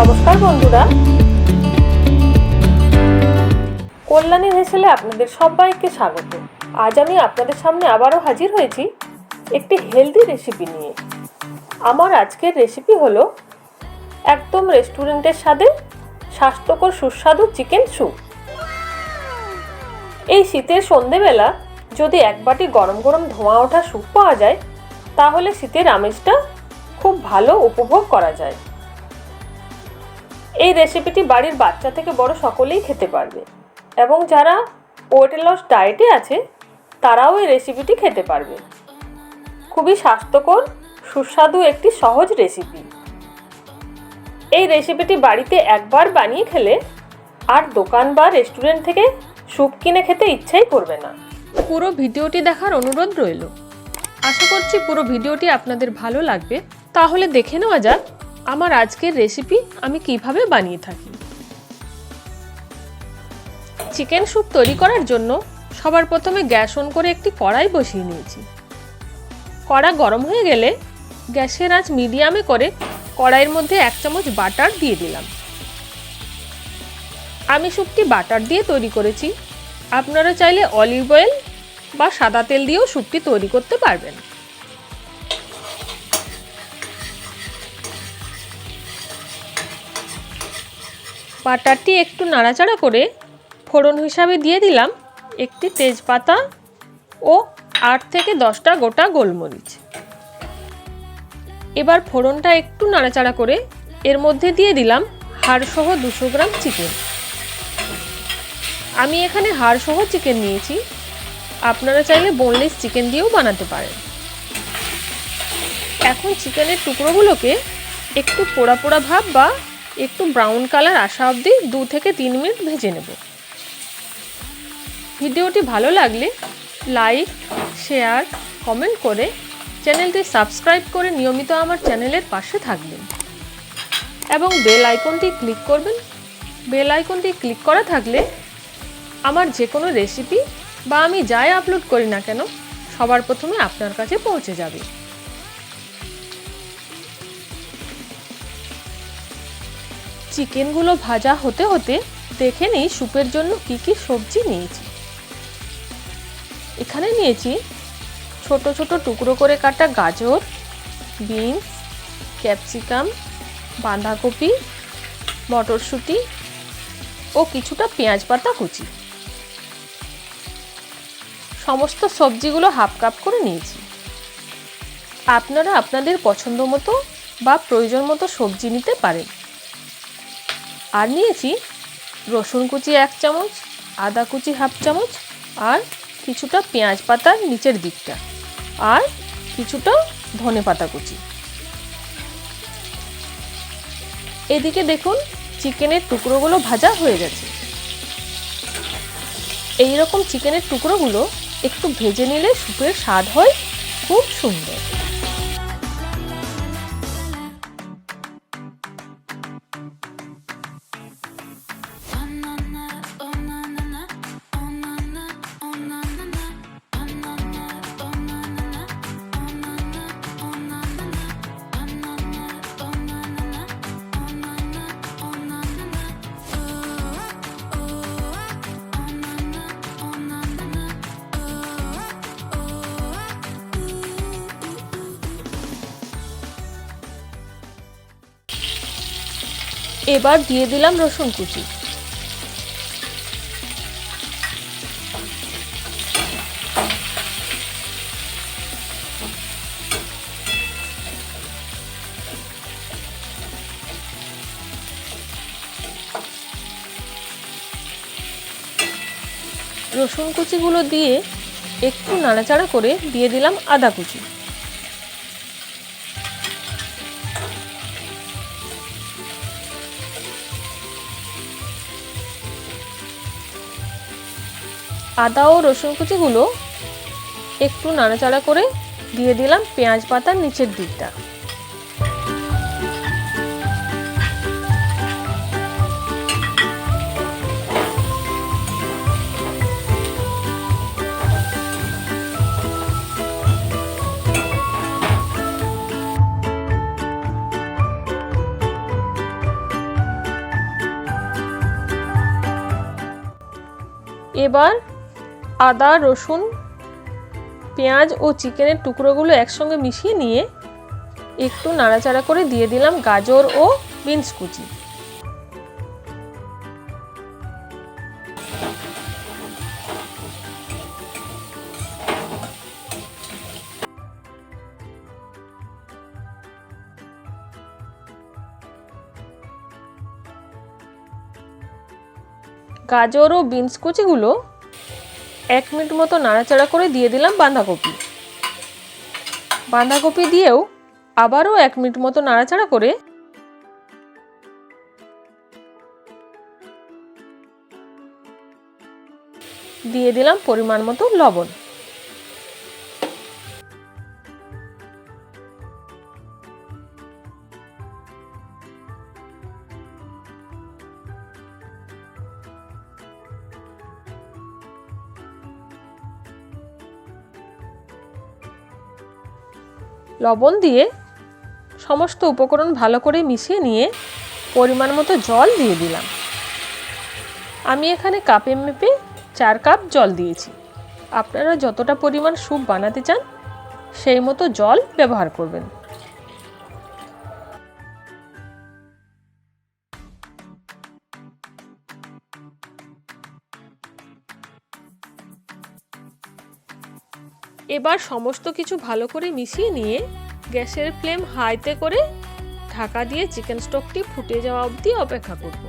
নমস্কার বন্ধুরা। কল্যাণী হেসেলে আপনাদের সবাইকে স্বাগত। আজ আমি আপনাদের সামনে আবারও হাজির হয়েছি একটি হেলদি রেসিপি নিয়ে। আমার আজকের রেসিপি হলো একদম রেস্টুরেন্টের স্বাদে স্বাস্থ্যকর সুস্বাদু চিকেন স্যুপ এই শীতের সন্ধেবেলা যদি এক বাটি গরম গরম ধোঁয়া ওঠা স্যুপ পাওয়া যায়, তাহলে শীতের আমেজটা খুব ভালো উপভোগ করা যায়। এই রেসিপিটি বাড়ির বাচ্চা থেকে বড় সকলেই খেতে পারবে। এবং যারা ওয়েট লস ডায়েটে আছে, তারাও এই রেসিপিটি খেতে পারবে। খুবই স্বাস্থ্যকর, সুস্বাদু একটি সহজ রেসিপি এই রেসিপিটি বাড়িতে একবার বানিয়ে খেলে আর দোকান বা রেস্টুরেন্ট থেকে স্যুপ কিনে খেতে ইচ্ছাই করবে না। পুরো ভিডিওটি দেখার অনুরোধ রইল। আশা করছি পুরো ভিডিওটি আপনাদের ভালো লাগবে। তাহলে দেখে নেওয়া যাক আমার আজকের রেসিপি আমি কীভাবে বানিয়ে থাকি? চিকেন স্যুপ তৈরি করার জন্য সবার প্রথমে গ্যাস অন করে একটি কড়াই বসিয়ে নিয়েছি। কড়া গরম হয়ে গেলে গ্যাসের আঁচ মিডিয়ামে করে কড়াইয়ের মধ্যে এক চামচ বাটার দিয়ে দিলাম। আমি স্যুপটি বাটার দিয়ে তৈরি করেছি। আপনারা চাইলে অলিভ অয়েল বা সাদা তেল দিয়েও স্যুপটি তৈরি করতে পারবেন। বাটারটি একটু নাড়াচাড়া করে ফোড়ন হিসাবে দিয়ে দিলাম একটি তেজপাতা ও আট থেকে দশটা গোটা গোলমরিচ। এবার ফোড়নটা একটু নাড়াচাড়া করে এর মধ্যে দিয়ে দিলাম হাড়সহ দুশো গ্রাম চিকেন। আমি এখানে হাড়সহ চিকেন নিয়েছি। আপনারা চাইলে বোনলেস চিকেন দিয়েও বানাতে পারেন। এখন চিকেনের টুকরোগুলোকে একটু পোড়া পোড়া ভাব বা একটু ব্রাউন কালার আসা অবধি দু থেকে তিন মিনিট ভেজে নেব। ভিডিওটি ভালো লাগলে লাইক শেয়ার কমেন্ট করে চ্যানেলটি সাবস্ক্রাইব করে নিয়মিত আমার চ্যানেলের পাশে থাকবেন। এবং বেল আইকনটি ক্লিক করবেন। বেল আইকনটি ক্লিক করা থাকলে আমার যে কোনো রেসিপি বা আমি যাই আপলোড করি না কেন, সবার প্রথমে আপনার কাছে পৌঁছে যাবে। চিকেনগুলো ভাজা হতে হতে দেখে নিই স্যুপের জন্য কি কি সবজি নিয়েছি। এখানে নিয়েছি ছোট ছোট টুকরো করে কাটা গাজর, বিনস, ক্যাপসিকাম, বাঁধাকপি, মটরশুঁটি ও কিছুটা পেঁয়াজ পাতা কুচি। সমস্ত সবজিগুলো হাফ কাপ করে নিয়েছি। আপনারা আপনাদের পছন্দ মতো বা প্রয়োজন মতো সবজি নিতে পারেন। আর নিয়েছি রসুন কুচি এক চামচ, আদা কুচি হাফ চামচ আর কিছুটা পেঁয়াজ পাতার নিচের দিকটা আর কিছুটা ধনে পাতা কুচি। এদিকে দেখুন চিকেনের টুকরোগুলো ভাজা হয়ে গেছে। এই রকম চিকেনের টুকরোগুলো একটু ভেজে নিলে স্যুপের স্বাদ হয়, খুব সুন্দর। এবার দিয়ে দিলাম রসুন কুচি। রসুন কুচিগুলো দিয়ে একটু নাড়াচাড়া করে দিয়ে দিলাম আদা কুচি। আদা ও রসুন কুচিগুলো একটু নাড়াচাড়া করে দিয়ে দিলাম পেঁয়াজ পাতার নিচের দিকটা। এবার আদা, রসুন, পেঁয়াজ ও চিকেনের টুকরোগুলো একসঙ্গে মিশিয়ে নিয়ে একটু নাড়াচাড়া করে দিয়ে দিলাম গাজর ও বিনস কুচি। গাজর ও বিনস কুচিগুলো এক মিনিট মতো নাড়াচাড়া করে দিয়ে দিলাম বাঁধাকপি। বাঁধাকপি দিয়েও আবারও এক মিনিট মতো নাড়াচাড়া করে দিয়ে দিলাম পরিমাণ মতো লবণ। লবণ দিয়ে সমস্ত উপকরণ ভালো করে মিশিয়ে নিয়ে পরিমাণ মতো জল দিয়ে দিলাম। আমি এখানে কাপে মেপে চার কাপ জল দিয়েছি। আপনারা যতটা পরিমাণ স্যুপ বানাতে চান, সেই মতো জল ব্যবহার করবেন। এবার সমস্ত কিছু ভালো করে মিশিয়ে নিয়ে গ্যাসের ফ্লেম হাইতে করে ঢাকা দিয়ে চিকেন স্টকটি ফুটে যাওয়া অবধি অপেক্ষা করব।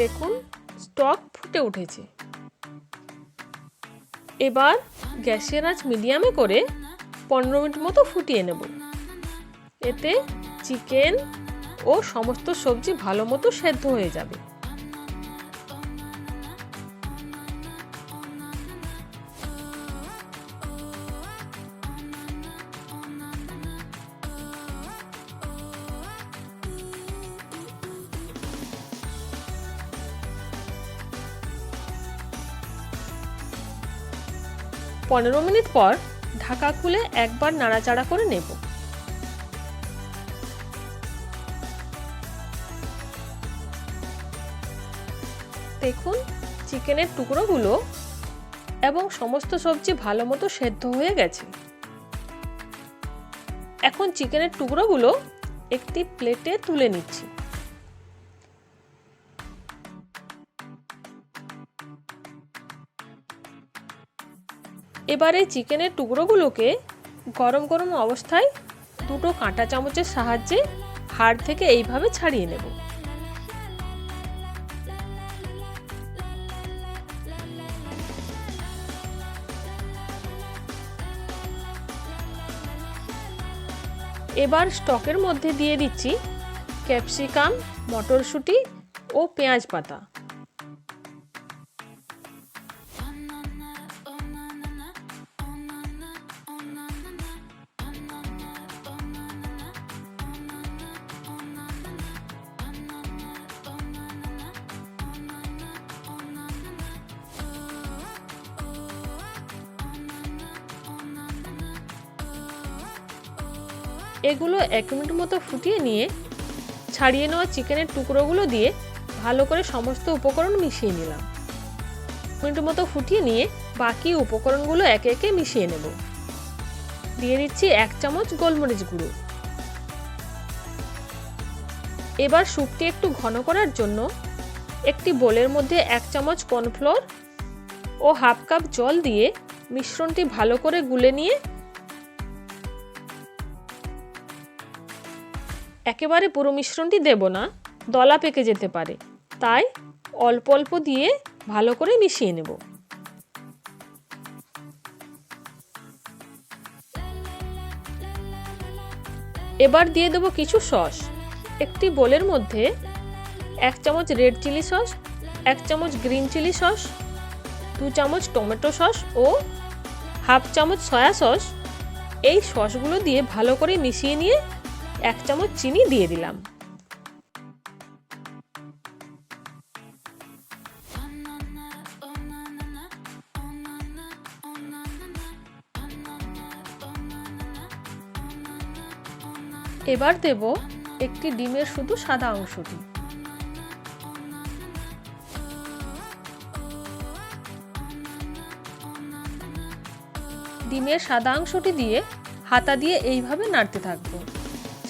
দেখুন, স্টক ফুটে উঠেছে। এবার গ্যাসের আঁচ মিডিয়ামে করে পনেরো মিনিট মতো ফুটিয়ে নেব। এতে চিকেন ও সমস্ত সবজি ভালো মতো সেদ্ধ হয়ে যাবে। পনেরো মিনিট পর ঢাকা খুলে একবার নাড়াচাড়া করে নেব। দেখুন, চিকেনের টুকরোগুলো এবং সমস্ত সবজি ভালো মতো সেদ্ধ হয়ে গেছে। এখন চিকেনের টুকরোগুলো একটি প্লেটে তুলে নিচ্ছি। এবারে চিকেনের টুকরোগুলোকে গরম গরম অবস্থায় দুটো কাঁটা চামচের সাহায্যে হাড় থেকে এইভাবে ছাড়িয়ে নেব। এবার স্টকের মধ্যে দিয়ে দিচ্ছি ক্যাপসিকাম মটরশুঁটি ও পেঁয়াজ পাতা। এগুলো এক মিনিট মতো ফুটিয়ে নিয়ে, ছাড়িয়ে নেওয়া চিকেনের টুকরোগুলো দিয়ে ভালো করে সমস্ত উপকরণ মিশিয়ে নিলাম। মিনিট মতো ফুটিয়ে নিয়ে বাকি উপকরণগুলো একে একে মিশিয়ে নেব। দিয়ে দিচ্ছি এক চামচ গোলমরিচ গুঁড়ো। এবার স্যুপটি একটু ঘন করার জন্য একটি বোলের মধ্যে এক চামচ কর্নফ্লোর ও হাফ কাপ জল দিয়ে মিশ্রণটি ভালো করে গুলে নিয়ে একেবারে পুরো মিশ্রণটি দেব না, দলা পেকে যেতে পারে। তাই অল্প অল্প দিয়ে ভালো করে মিশিয়ে নেব। এবার দিয়ে দেবো কিছু সস। একটি বোলের মধ্যে এক চামচ রেড চিলি সস, এক চামচ গ্রিন চিলি সস, দু চামচ টমেটো সস ও হাফ চামচ সয়া সস। এই সসগুলো দিয়ে ভালো করে মিশিয়ে নিয়ে এক চামচ চিনি দিয়ে দিলাম। এবার দেব একটি ডিমের শুধু সাদা অংশটি। ডিমের সাদা অংশটি দিয়ে হাতা দিয়ে এইভাবে নাড়তে থাকব।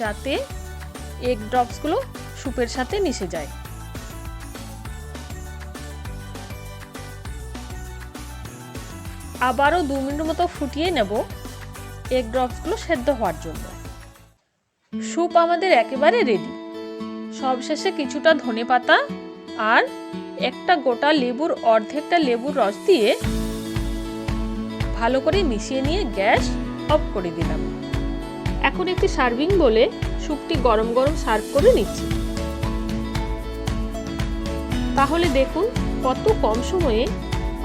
যাতে এগ ড্রপসগুলো স্যুপের সাথে মিশে যায়। আবারও দু মিনিট মতো ফুটিয়ে নেব এগ ড্রপসগুলো সেদ্ধ হওয়ার জন্য। স্যুপ আমাদের একেবারে রেডি সবশেষে কিছুটা ধনে পাতা আর একটা গোটা লেবুর অর্ধেকটা লেবুর রস দিয়ে ভালো করে মিশিয়ে নিয়ে গ্যাস অফ করে দিলাম। এখন একটি সার্ভিং বলে স্যুপটি গরম গরম সার্ভ করে নিচ্ছি। তাহলে দেখুন কত কম সময়ে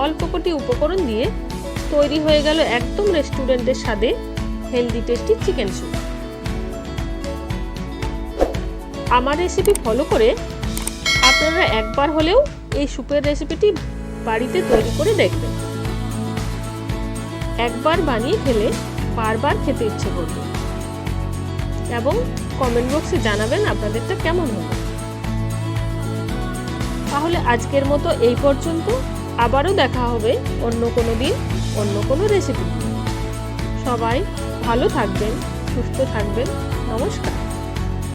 অল্প কটি উপকরণ দিয়ে তৈরি হয়ে গেল একদম রেস্টুরেন্টের স্বাদে হেলদি টেস্টি চিকেন স্যুপ। আমার রেসিপি ফলো করে আপনারা একবার হলেও এই স্যুপের রেসিপিটি বাড়িতে তৈরি করে দেখবেন। একবার বানিয়ে ফেলে বারবার খেতে ইচ্ছে করবে। এবং কমেন্ট বক্সে জানাবেন আপনাদেরটা কেমন হলো। তাহলে আজকের মতো এই পর্যন্ত। আবারও দেখা হবে অন্য কোনো দিন, অন্য কোনো রেসিপি সবাই ভালো থাকবেন, সুস্থ থাকবেন। নমস্কার।